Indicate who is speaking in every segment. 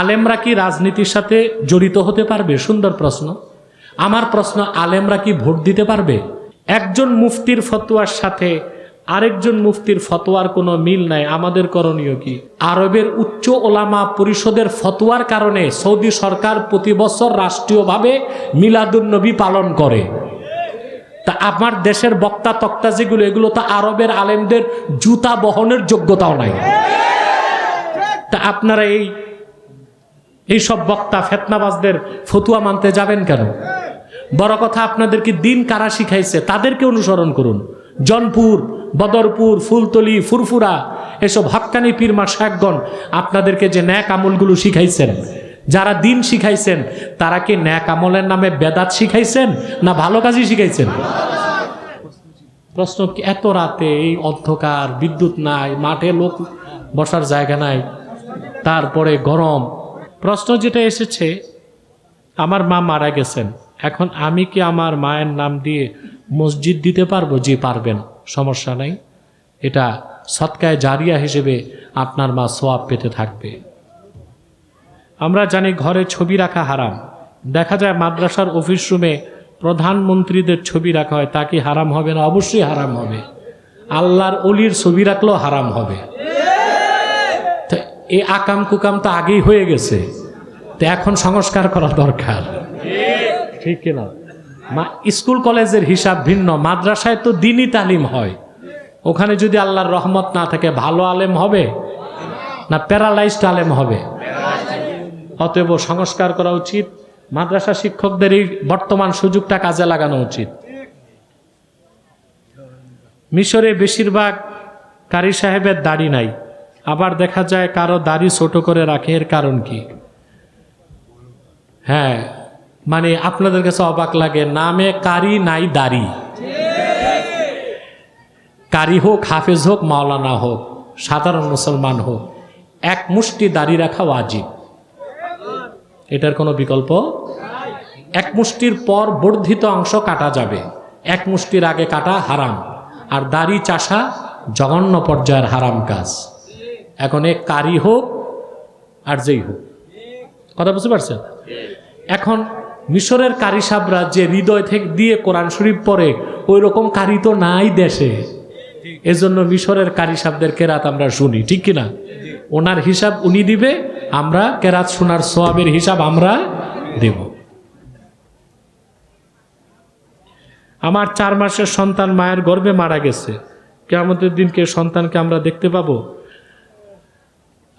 Speaker 1: আলেমরা কি রাজনীতির সাথে জড়িত হতে পারবে? সুন্দর প্রশ্ন। আমার প্রশ্ন, আলেমরা কি ভোট দিতে পারবে? একজন মুফতির ফতোয়ার সাথে আরেকজন মুফতির ফতোয়ার কোনো মিল নাই। আমাদের করণীয় কি? আরবের উচ্চ ওলামা পরিষদের ফতোয়ার কারণে সৌদি সরকার প্রতি বছর রাষ্ট্রীয়ভাবে মিলাদুন্নবী পালন করে। তা আমার দেশের বক্তা তক্তা যেগুলো, এগুলো তো আরবের আলেমদের জুতা বহনের যোগ্যতাও নাই। তা আপনারা এই এইসব বক্তা, ফেতনাবাজদের ফতুয়া মানতে যাবেন কেন? বড় কথা, আপনাদেরকে দিন কারা শিখাইছে? তাদেরকে অনুসরণ করুন। জনপুর, বদরপুর, ফুলতলি, ফুরফুরা, এসব হক্কানি পীরমা শাকগণ আপনাদেরকে যে ন্যাক আমলগুলো শিখাইছেন, যারা দিন শিখাইছেন, তারা কি ন্যাক আমলের নামে বেদাত শিখাইছেন না ভালো কাজই শিখাইছেন? প্রশ্ন কি, এত রাতে এই অন্ধকার, বিদ্যুৎ নাই, মাঠে লোক বসার জায়গা নাই, তারপরে গরম প্রশ্ন যেটা এসেছে, আমার মা মারা গেছেন। এখন আমি কি আমার মায়ের নাম দিয়ে মসজিদ দিতে পারব? যে পারবেন, সমস্যা নাই। এটা সৎকায় জারিয়া হিসেবে আপনার মা সোয়াব পেতে থাকবে। আমরা জানি ঘরে ছবি রাখা হারাম। দেখা যায় মাদ্রাসার অফিস রুমে প্রধানমন্ত্রীদের ছবি রাখা হয়, তা কি হারাম হবে না? অবশ্যই হারাম হবে। আল্লাহর অলির ছবি রাখলেও হারাম হবে। এই আকাম কুকাম তো আগেই হয়ে গেছে। তো এখন সংস্কার করা দরকার। ঠিক কিনা? মা, স্কুল কলেজের হিসাব ভিন্ন, মাদ্রাসায় তো দিনই তালিম হয়। ওখানে যদি আল্লাহর রহমত না থাকে, ভালো আলেম হবে না প্যারালাইজড আলেম হবে? অতএব সংস্কার করা উচিত, মাদ্রাসা শিক্ষকদের এই বর্তমান সুযোগটা কাজে লাগানো উচিত। মিশরে বেশিরভাগ কারি সাহেবের দাড়ি নাই। আবার দেখা যায় কারও দাড়ি ছোট করে রাখে, এর কারণ কি? হ্যাঁ মানে আপনাদের কাছে অবাক লাগে, নামে কারি নাই দাড়ি কারি হোক, হাফেজ হোক, মাওলানা হোক, সাধারণ মুসলমান হোক, এক মুষ্টি দাড়ি রাখা ওয়াজিব। এটার কোনো বিকল্প? এক মুষ্টির পর বর্ধিত অংশ কাটা যাবে, এক মুষ্টির আগে কাটা হারাম, আর দাড়ি চাষা জঘন্য পর্যায়ের হারাম কাজ। এখন এ কারি হোক, আর যেই হোক। কথা বুঝতে পারছেন? এখন মিশরের কারি সাবরা যে হৃদয় থেকে দিয়ে কোরআন শরীফ পড়ে ওই রকম কারি তো নাই দেশে। এজন্য মিশরের কারি সাবদের কেরাত আমরা শুনি, ঠিক কিনা? ওনার হিসাব উনি দিবে, আমরা কেরাত শোনার সোয়াবের হিসাব আমরা দেব। আমার চার মাসের সন্তান মায়ের গর্ভে মারা গেছে। কেমতের দিনকে সন্তানকে আমরা দেখতে পাবো।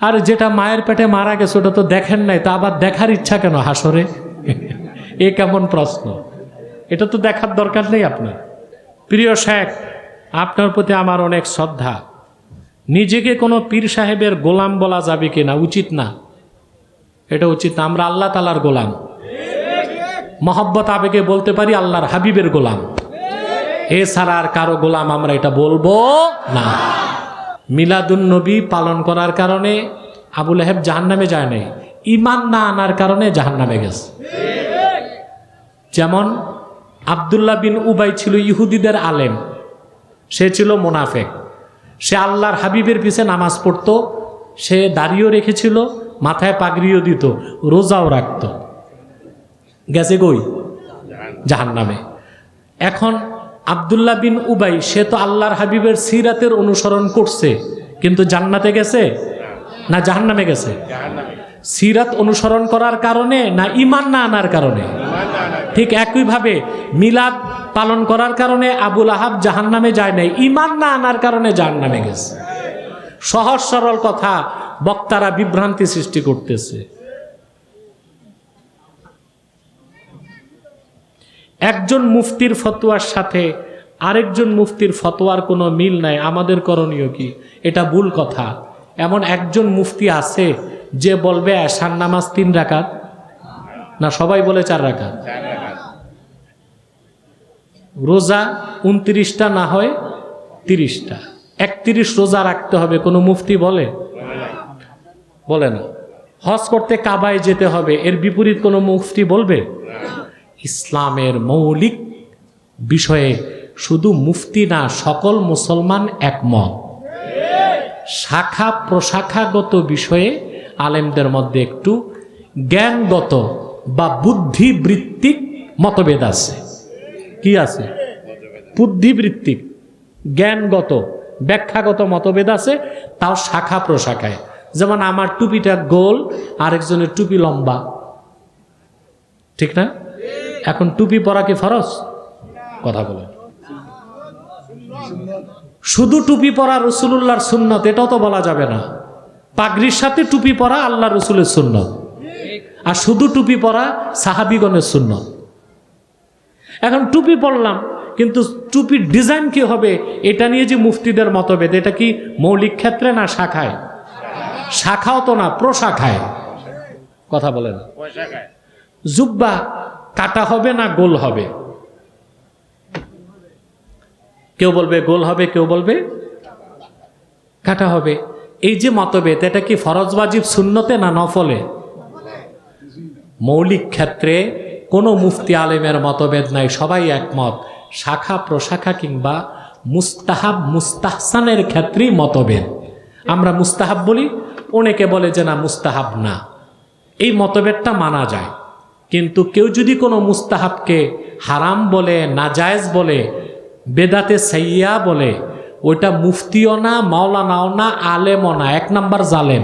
Speaker 1: আর যেটা মায়ের পেটে মারা গেছে, ওটা তো দেখেন নাই, তা আবার দেখার ইচ্ছা কেন হাসরে? এ কেমন প্রশ্ন? এটা তো দেখার দরকার নেই আপনার। প্রিয় শেখ, আপনার প্রতি আমার অনেক শ্রদ্ধা। নিজেকে কোনো পীর সাহেবের গোলাম বলা যাবে কি না উচিত না। এটা উচিত না, আমরা আল্লাহ তালার গোলাম। মহব্বত, আবেগে বলতে পারি আল্লাহর হাবিবের গোলাম। এছাড়া আর কারও গোলাম আমরা এটা বলব না। মিলাদুন নবী পালন করার কারণে আবুল আহেব জাহান্নামে যায় নাই। ইমান না আনার কারণে জাহান্নামে গেছে। যেমন আবদুল্লাহ বিন উবাই ছিল ইহুদিদের আলেম। সে ছিল মোনাফেক। সে আল্লাহর হাবিবের পিছে নামাজ পড়তো। সে দাড়িও রেখেছিল, মাথায় পাগড়িও দিত, রোজাও রাখত। গেছে গই জাহান নামে এখন আবদুল্লাহ বিন উবাই, সে তো আল্লাহর হাবিবের সিরাতের অনুসরণ করছে, কিন্তু জান্নাতে গেছে না জাহান্নামে গেছে? সিরাত অনুসরণ করার কারণে না ইমান না আনার কারণে? ঠিক একইভাবে মিলাদ পালন করার কারণে আবুল আহাব জাহান নামে যায় নাই ইমান না আনার কারণে জাহান নামে গেছে। সহজ সরল কথা বক্তারা বিভ্রান্তি সৃষ্টি করতেছে। একজন মুফতির ফতোয়ার সাথে আরেকজন মুফতির ফতোয়ার কোনো মিল নাই। আমাদের করণীয় কি? এটা ভুল কথা। এমন একজন মুফতি আছে যে বলবে আশার নামাজ তিন রাকাত? না, সবাই বলে চার রাকাত। রোজা উনত্রিশটা না হয় তিরিশটা। একত্রিশ রোজা রাখতে হবে, কোনো মুফতি বলে? বলে না। হজ করতে কাবায় যেতে হবে, এর বিপরীত কোনো মুফতি বলবে? ইসলামের মৌলিক বিষয়ে শুধু মুফতি না, সকল মুসলমান একমত। শাখা প্রশাখাগত বিষয়ে আলেমদের মধ্যে একটু জ্ঞানগত বা বুদ্ধিবৃত্তিক মতভেদ আছে। কি আছে? বুদ্ধিবৃত্তিক, জ্ঞানগত, ব্যাখ্যাগত মতভেদ আছে, তাও শাখা প্রশাখায় যেমন আমার টুপিটা গোল, আরেকজনের টুপি লম্বা। ঠিক না? এখন টুপি পরা কি ফরজ? কথা বলেন শুধু টুপি পরা রসুল্লাহর সুন্নত এটাও তো বলা যাবে না। পাগড়ির সাথে টুপি পরা আল্লাহ রসুলের সুন্নত। আর শুধু টুপি পরা সাহাবিগণের সুন্নত। এখন টুপি পরলাম কিন্তু টুপির ডিজাইন কি হবে এটা নিয়ে যে মুফতিদের মতভেদ এটা কি মৌলিক ক্ষেত্রে না শাখায়? শাখাও তো না প্রশাখায়। কথা বলেন। জুব্বা কাটা হবে না গোল হবে? কেউ বলবে গোল হবে, কেউ বলবে কাটা হবে। এই যে মতভেদ, এটা কি ফরজ, ওয়াজিব শূন্যতে না নফলে? মৌলিক ক্ষেত্রে কোনো মুফতি আলেমের মতভেদ নাই, সবাই একমত। শাখা প্রশাখা কিংবা মুস্তাহাব, মুস্তাহসানের ক্ষেত্রেই মতভেদ। আমরা মুস্তাহাব বলি, অনেকে বলে যে না, মুস্তাহাব না। এই মতভেদটা মানা যায়। কিন্তু কেউ যদি কোনো মুস্তাহাবকে হারাম বলে, নাজায়েজ বলে, বেদাতে সাইয়া বলে, ওইটা মুফতিও না, মাওলানাও না, আলেমও না, এক নাম্বার জালেম।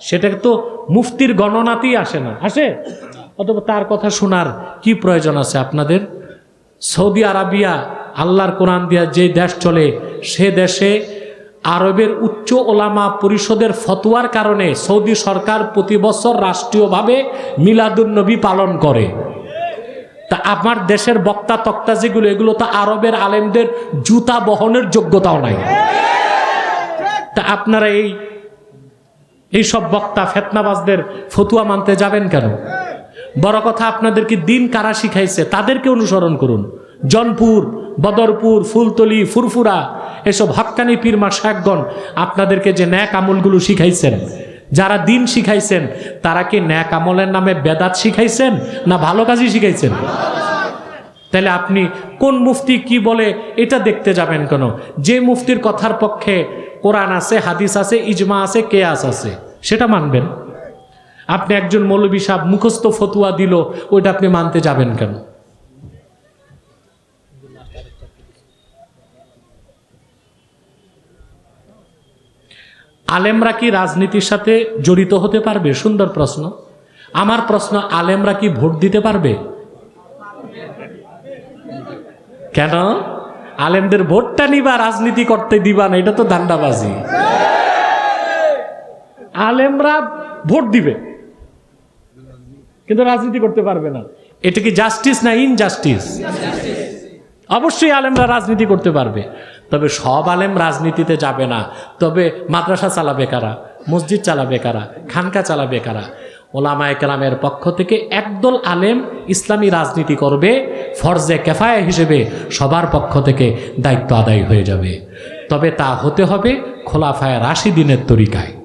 Speaker 1: সেটা তো মুফতির গণনাতেই আসে না। আসে? অথবা তার কথা শোনার কি প্রয়োজন আছে আপনাদের? সৌদি আরাবিয়া, আল্লাহর কোরআন দিয়া যে দেশ চলে, সে দেশে আরবের উচ্চ ওলামা পরিষদের ফতোয়ার কারণে সৌদি সরকার প্রতি বছর রাষ্ট্রীয়ভাবে মিলাদুন্নবী পালন করে। তা আমার দেশের বক্তা তক্তা যেগুলো এগুলো তো আরবের আলেমদের জুতা বহনের যোগ্যতাও নাই। তা আপনারা এই, এইসব বক্তা, ফেতনাবাজদের ফতুয়া মানতে যাবেন কেন? বড় কথা আপনাদেরকে দিন কারা শিখাইছে? তাদেরকে অনুসরণ করুন। জনপুর, বদরপুর, ফুলতলি, ফুরফুরা, এসব হক্কানি পীরমা শাকগণ আপনাদেরকে যে ন্যাক আমলগুলো শিখাইছেন, যারা দিন শিখাইছেন, তারা কি ন্যাক আমলের নামে বেদাত শিখাইছেন না ভালো কাজই শিখাইছেন? তাহলে আপনি কোন মুফতি কি বলে এটা দেখতে যাবেন কেন? যে মুফতির কথার পক্ষে কোরআন আছে, হাদিস আছে, ইজমা আছে, কেয়াস আছে, সেটা মানবেন। আপনি একজন মৌলবী সাহেব মুখস্থ ফতুয়া দিল, ওইটা আপনি মানতে যাবেন কেন? আলেমরা কি রাজনীতির সাথে জড়িত হতে পারবে? সুন্দর প্রশ্ন। আমার প্রশ্ন, আলেমরা কি ভোট দিতে পারবে? কেন? আলেমদের ভোটটা নিবা, রাজনীতি করতে দিবা না, এটা তো দান্ডাবাজি আলেমরা ভোট দিবে, কিন্তু রাজনীতি করতে পারবে না। এটা কি জাস্টিস না ইনজাস্টিস অবশ্যই আলেমরা রাজনীতি করতে পারবে। তবে সব আলেম রাজনীতিতে যাবে না। তবে মাদ্রাসা চালাবে কারা? মসজিদ চালাবে কারা? খানকা চালাবে কারা? ওলামা একরামের পক্ষ থেকে একদল আলেম ইসলামী রাজনীতি করবে, ফরজে কেফায়া হিসেবে সবার পক্ষ থেকে দায়িত্ব আদায় হয়ে যাবে। তবে তা হতে হবে খোলাফায় রাশি দিনের তরিকায়।